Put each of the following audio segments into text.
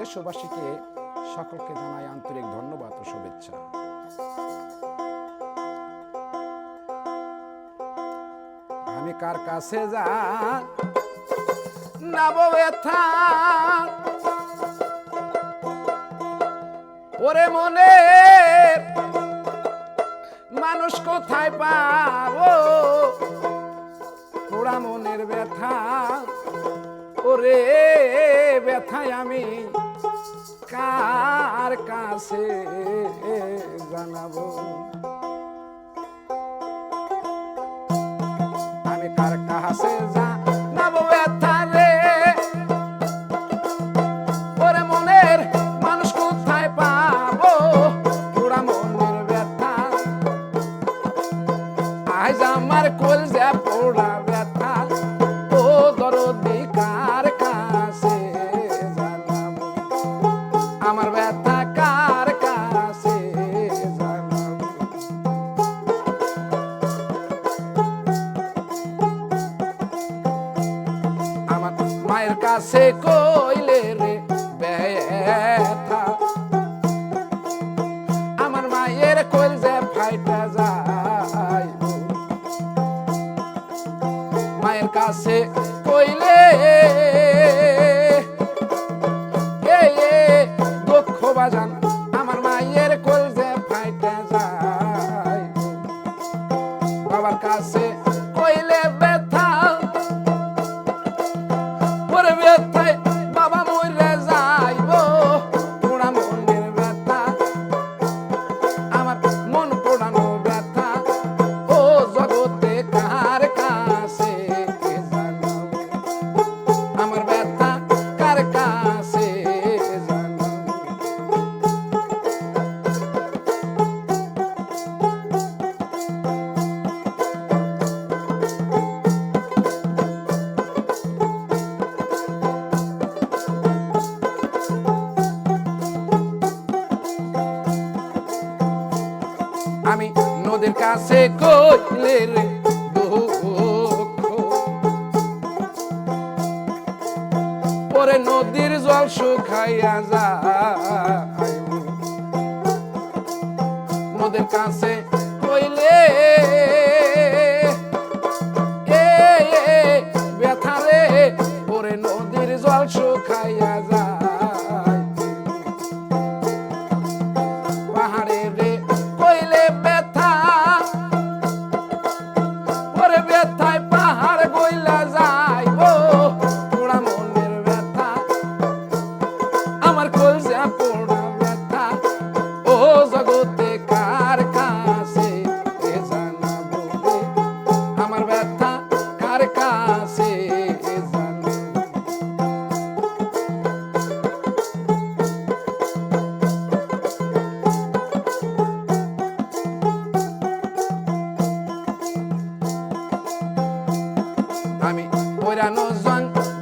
দেশবাসীকে সকলকে জানাই আন্তরিক ধন্যবাদ ও শুভেচ্ছা। আমি কার কাছে যা ব্যথা ওরে মনে মানুষ কোথায় পাবো? পোড়া মনের ব্যথা। ওরে ব্যথায় আমি কার কাছে জানাব? আমি কার কাছে জানাব ব্যথা রে? ওরে মনের মানুষ কোথায় পাবো? পোড়া মনের ব্যথা। আজ আমার কোল যা কাছে কইলে রে ব্যথা। আমার মায়ের কইল যে ফাইটা যায় মায়ের কাছে নদীর কাছে কইলে রে পরে নদীর জল শুকাইয়া যায়। নদীর কাছে কইলে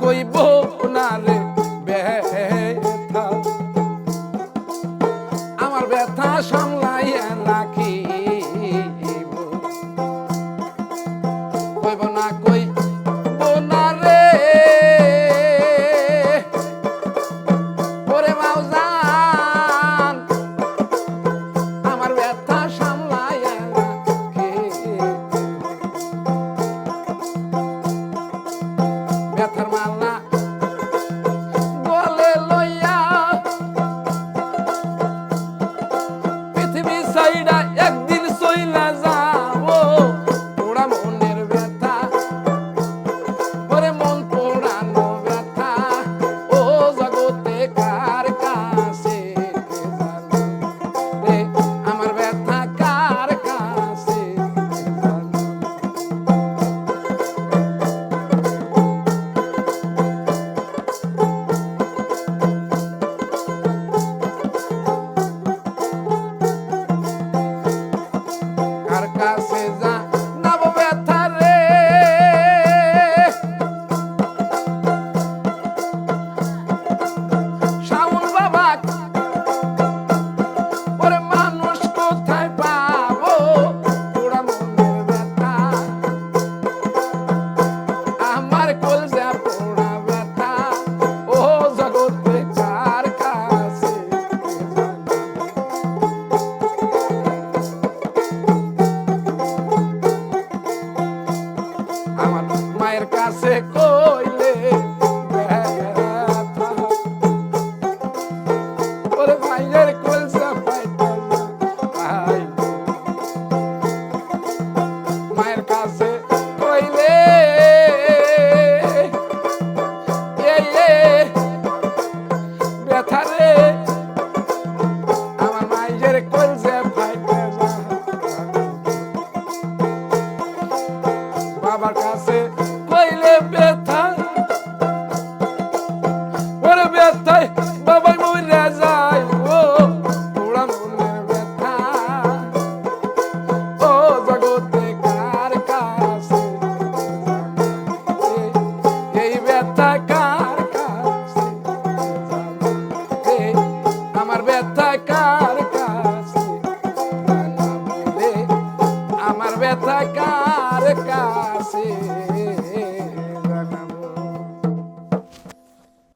কইব না রে ব্যথা